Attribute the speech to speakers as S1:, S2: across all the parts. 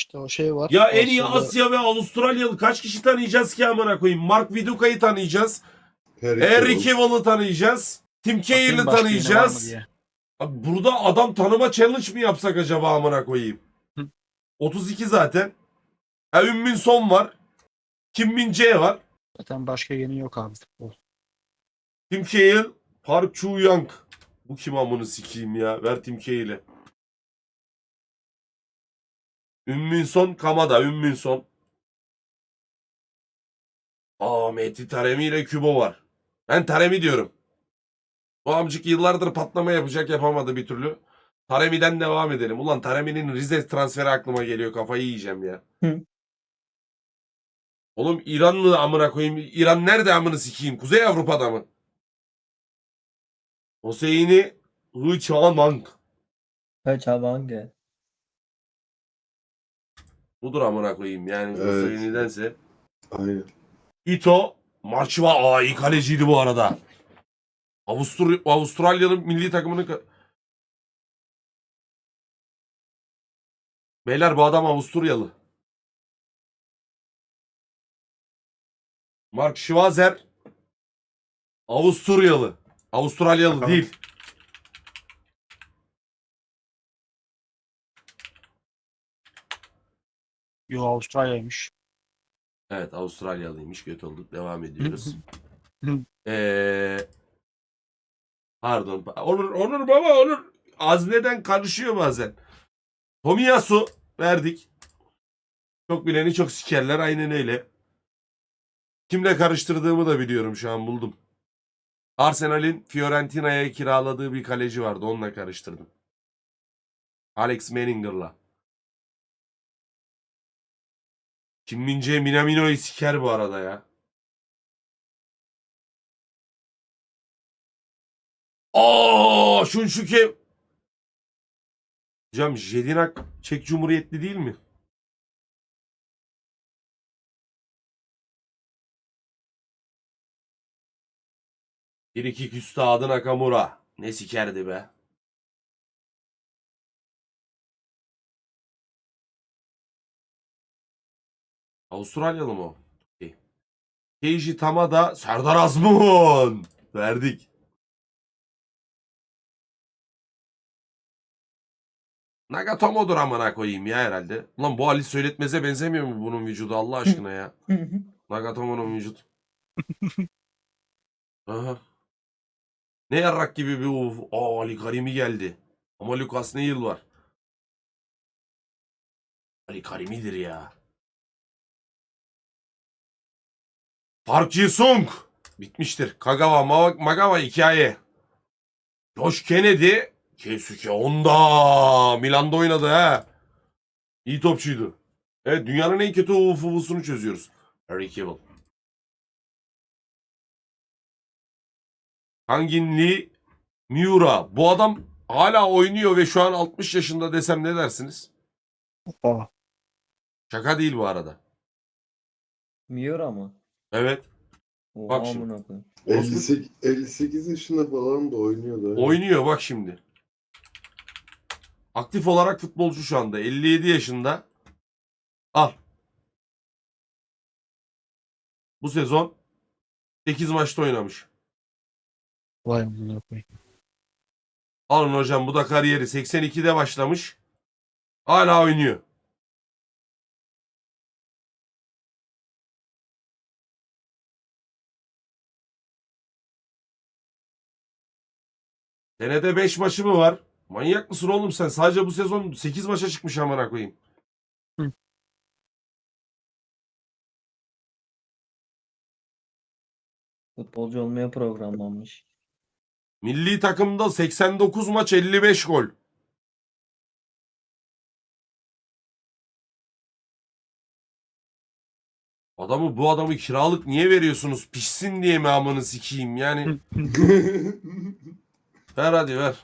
S1: İşte o şey var.
S2: Ya en iyi Asya ve Avustralyalı kaç kişi tanıyacağız ki amına koyayım? Mark Viduka'yı tanıyacağız.
S3: Harry.
S2: Cavill'ı tanıyacağız. Tim
S1: Bakayım
S2: Cahill'i
S1: başka yeni var mı
S2: tanıyacağız.
S1: diye.
S2: Abi burada adam tanıma challenge mi yapsak acaba amına koyayım?
S1: Hı.
S2: 32 zaten. Ha Ümmün Son var. Kim Min Jae var.
S1: Zaten başka yeni yok abi futbol.
S2: Tim Cahill, Park Chu Young. Bu kim amını sikeyim ya? Ver Tim Cahill'i. Ümmün Son Kamada. Ümmün Son. Aa Mehdi Taremi ile Kübo var. Ben Taremi diyorum. Bu amcık yıllardır patlama yapacak yapamadı bir türlü. Taremi'den devam edelim. Ulan Taremi'nin Rize transferi aklıma geliyor. Kafayı yiyeceğim ya.
S4: Hı.
S2: Oğlum İranlı amına koyayım. İran nerede amını sikeyim? Kuzey Avrupa'da mı? Hüseyin'i
S4: abi hangi?
S2: Budur amına koyayım. Yani
S3: Evet.
S2: Hüseyin'idense.
S3: Aynen.
S2: Ito Marçiva aa iyi kaleciydi bu arada. Avustur Avustralya'nın milli takımının Beyler bu adam Avusturyalı. Mark Schwarzer Avusturyalı. Avustralyalı değil.
S1: Yo Avustralya'ymış.
S2: Evet Avustralyalıymış. Göt olduk. Devam ediyoruz. Eee pardon. Onur, Onur baba Onur. Azneden karışıyor bazen. Tomiyasu verdik. Çok bileni çok sikerler. Aynen öyle. Kimle karıştırdığımı da biliyorum şu an buldum. Arsenal'in Fiorentina'ya kiraladığı bir kaleci vardı. Onunla karıştırdım. Alex Menninger'la. Kim Min-jae Minamino'yu siker bu arada ya. Aa, Şunşuke. Hocam Jedinak Çek Cumhuriyetli değil mi? Bir iki küstadı Nakamura. Ne sikerdi be. Avustralyalı mı o? Okey. Keiji Tamada Serdar Azmun. Verdik. Nagatomo'dur amına koyayım ya herhalde. Ulan bu Ali Söyletmez'e benzemiyor mu bunun vücudu Allah aşkına ya? Nagatomo'nun vücut. Aha. Ne yarrak gibi bir uf. Aa Ali Karimi geldi. Ama Lucas ne yıl var? Ali Karimi'dir ya. Park Ji-sung. Bitmiştir. Kagawa, Ma- Magawa hikaye. Josh Kennedy. Keisuke Honda. Milan'da oynadı ha. İyi topçuydu. Evet dünyanın en kötü ufuvusunu çözüyoruz. Harry Cavill. Hangin Lee Miura. Bu adam hala oynuyor ve şu an 60 yaşında desem ne dersiniz?
S1: Aa,
S2: Şaka değil bu arada.
S4: Miura mı?
S2: Evet.
S4: Oha
S2: Bak şimdi.
S4: amına koyayım.
S3: 58, 58 yaşında falan da oynuyordu.
S2: Oynuyor bak şimdi. Aktif olarak futbolcu şu anda. 57 yaşında. Al. Bu sezon 8 maçta oynamış.
S1: vay amına koyayım.
S2: Alın hocam bu da kariyeri 82'de başlamış. Hala oynuyor. Senede 5 maçı mı var? Manyak mısın oğlum sen? Sadece bu sezon 8 maça çıkmış amına koyayım.
S1: Hı.
S4: Futbolcu olmaya programlanmış.
S2: Milli takımda 89 maç 55 gol. Adamı bu adamı kiralık niye veriyorsunuz? Pişsin diye mi amını sikeyim? Yani ver hadi ver.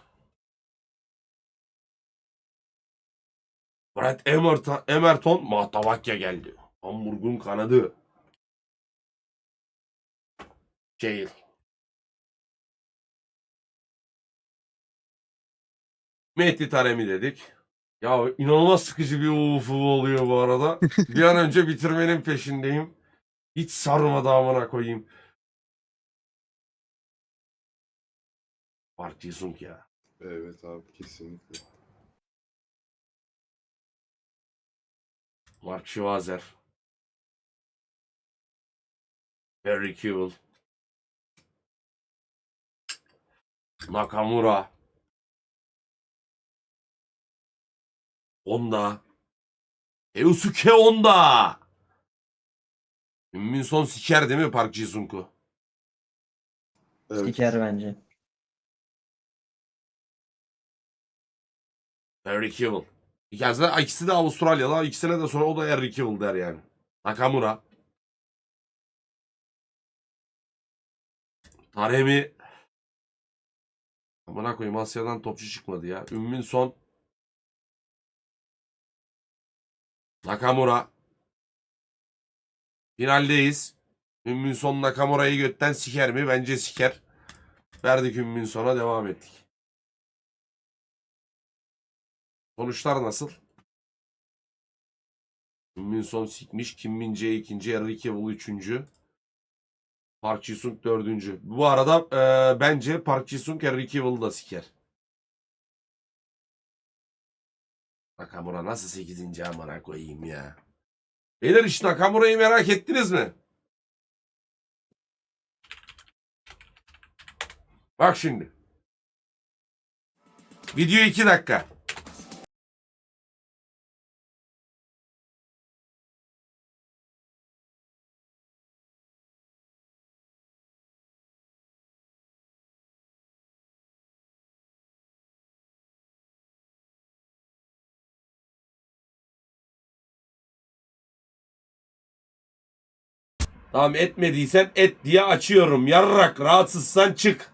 S2: Brad Emerton, Emerton Mahtavakya geldi. Hamburg'un kanadı. Cale. Mehdi Taremi dedik. Ya inanılmaz sıkıcı bir ufu oluyor bu arada. bir an önce bitirmenin peşindeyim. Hiç sarmadı amına koyayım. Ji-sung ya.
S3: Evet abi kesinlikle.
S2: Mark Schwarzer. Harry Kewell. Nakamura. Honda. Eusuke Honda. Ümmin son siker değil mi Park Ji-sung'u?
S3: Evet.
S4: Siker bence.
S2: Harry Kewell. İkisi de, ikisi de Avustralyalı. İkisine de sonra o da Harry Kewell der yani. Nakamura. Taremi. Amına koyayım Asya'dan topçu çıkmadı ya. Ümmin son. Nakamura. Finaldeyiz. Ümmin son Nakamura'yı götten siker mi? Bence siker. Verdik Ümmin sona devam ettik. Sonuçlar nasıl? Ümmin son sikmiş. Kim Min Jae ikinci. Harry Kewell üçüncü. Park Ji-sung dördüncü. Bu arada e, bence Park Ji-sung Harry Kewell'ı da siker. Nakamura nasıl sekizinci amına koyayım ya. Beyler hiç Nakamura'yı merak ettiniz mi? Bak şimdi. Video 2 dakika. Tamam etmediysen et diye açıyorum. Yarrak rahatsızsan çık.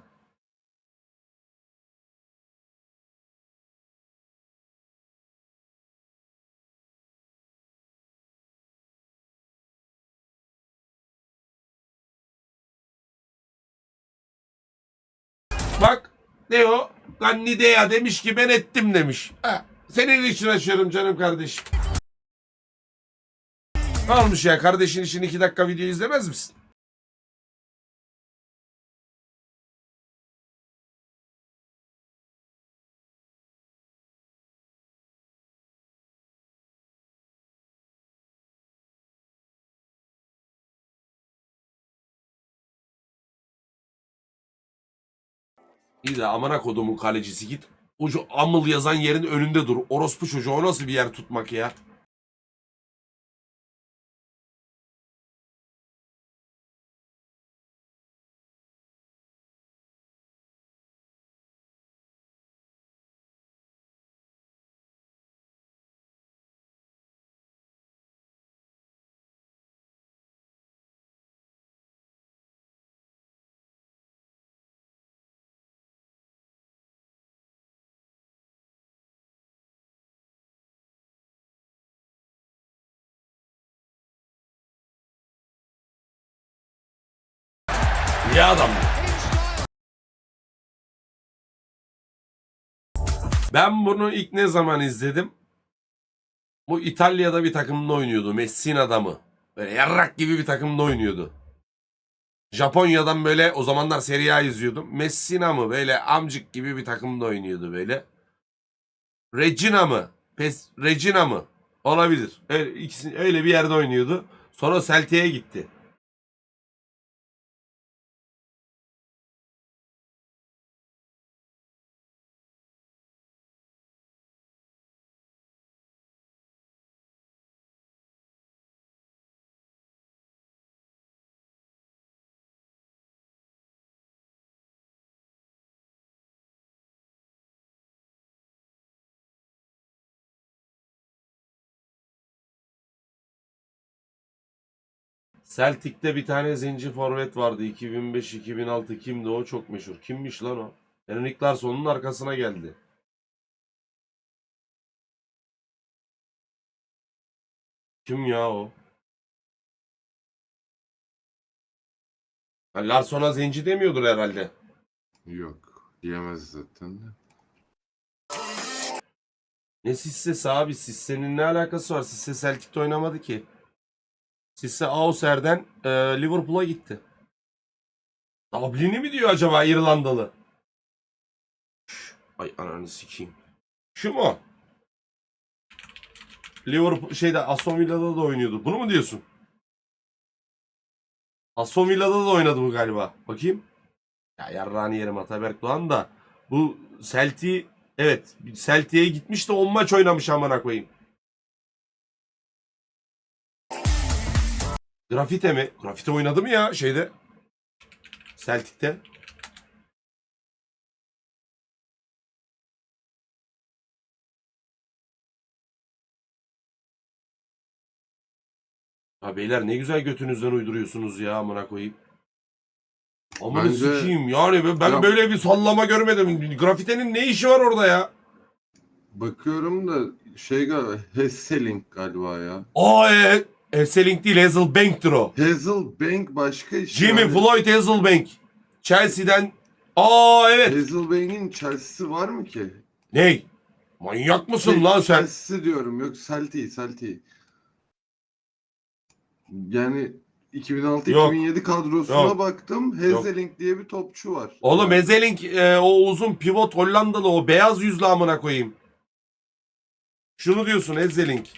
S2: Bak ne o? Gannidea demiş ki ben ettim demiş. Ha, senin için açıyorum canım kardeşim. Ne olmuş ya kardeşin için iki dakika video izlemez misin? İyi de amına kodumun kalecisi git. Ucu amıl yazan yerin önünde dur. Orospu çocuğu o nasıl bir yer tutmak ya? İyi adam. Ben bunu ilk ne zaman izledim? Bu İtalya'da bir takımda oynuyordu. Messina'da mı? Böyle yarrak gibi bir takımda oynuyordu. Japonya'dan böyle o zamanlar Serie A izliyordum. Messina mı? Böyle amcık gibi bir takımda oynuyordu böyle. Regina mı? Pes, Regina mı? Olabilir. Öyle, ikisi, öyle bir yerde oynuyordu. Sonra Celtic'e gitti. Celtic'te bir tane zenci forvet vardı. 2005-2006 kimdi o? Çok meşhur. Kimmiş lan o? Henrik Larsson'un arkasına geldi. Kim ya o? Ha, Larsson'a zenci demiyordur herhalde.
S3: Yok. Diyemez zaten de.
S2: Ne Sisse'si abi? Sisse'nin ne alakası var? Sisse Celtic'te oynamadı ki. Sisse Auxerre'den e, Liverpool'a gitti. Dublin'i mi diyor acaba İrlandalı? Ay ananı sikeyim. Şu mu? Liverpool şeyde Aston Villa'da da oynuyordu. Bunu mu diyorsun? Aston Villa'da da oynadı bu galiba. Bakayım. Ya yarrağını yerim Ataberk Doğan da. Bu Celtic evet Celtic'e gitmiş de 10 maç oynamış amına koyayım. Grafite mi? Grafite oynadı mı ya şeyde? Celtic'te. Ha beyler ne güzel götünüzden uyduruyorsunuz ya amına koyayım. Amına
S3: Bence-
S2: sikeyim yani ben, ben
S3: Ya-
S2: böyle bir sallama görmedim. Grafitenin ne işi var orada ya?
S3: Bakıyorum da şey galiba Hesselink galiba ya.
S2: Aa e, Esselink değil Hazelbank'tır o.
S3: Hazelbank başka iş.
S2: Jimmy
S3: yani.
S2: Floyd Hazelbank. Chelsea'den Aa evet.
S3: Hazelbank'in Chelsea'si var mı ki?
S2: Ney? Manyak mısın
S3: Şey,
S2: lan sen?
S3: Chelsea diyorum yok Celtic Celtic. Yani 2006-2007 kadrosuna
S2: Yok.
S3: baktım. Hazelink diye bir topçu var.
S2: Oğlum Hazelink e, o uzun pivot Hollandalı o beyaz yüzlü amına koyayım. Şunu diyorsun Hazelink.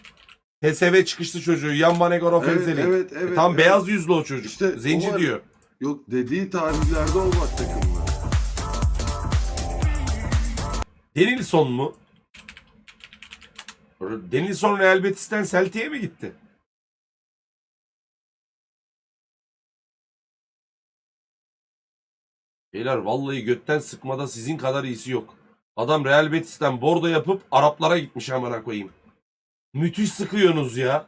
S2: TSV çıkışlı çocuğu. Jan Manegorov
S3: Evet, evet, evet.
S2: Tam
S3: evet.
S2: beyaz yüzlü o çocuk.
S3: İşte
S2: Zenci
S3: var.
S2: diyor.
S3: Yok dediği tarihlerde o var takımda.
S2: Denilson mu? Denilson Real Betis'ten Celtic'e mi gitti? Beyler vallahi götten sıkmada sizin kadar iyisi yok. Adam Real Betis'ten bordo yapıp Araplara gitmiş amına koyayım. Müthiş sıkıyorsunuz ya.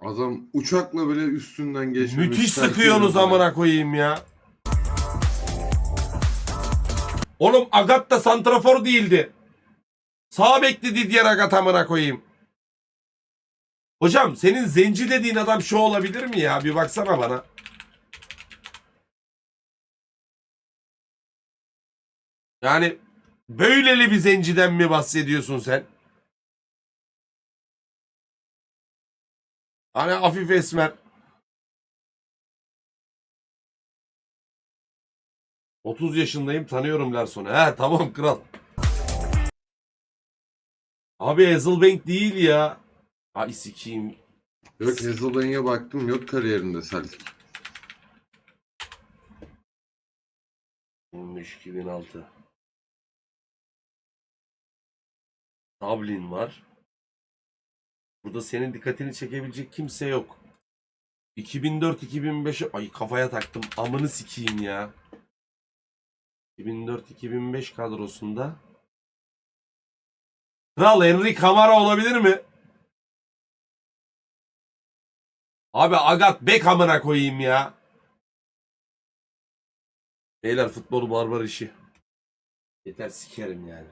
S3: Adam uçakla bile üstünden geçmemiş.
S2: Müthiş sıkıyorsunuz amına koyayım ya. Oğlum Agat da santrafor değildi. Sağ bekledi diğer Agat amına koyayım. Hocam senin zenci dediğin adam şu olabilir mi ya? Bir baksana bana. Yani böyleli bir zenciden mi bahsediyorsun sen? Hani hafif esmer. 30 yaşındayım tanıyorum Larson'u. He tamam kral. Abi Hazelbank değil ya. Ay sikiyim.
S3: Yok Hazelbank'e baktım yok kariyerinde.
S2: 15 2006. Dublin var. Burada senin dikkatini çekebilecek kimse yok. 2004-2005 ay kafaya taktım. Amını sikeyim ya. 2004-2005 kadrosunda Kral Henry Camara olabilir mi? Abi Agat Beckham'ına koyayım ya. Beyler futbolu barbar işi. Yeter sikerim yani.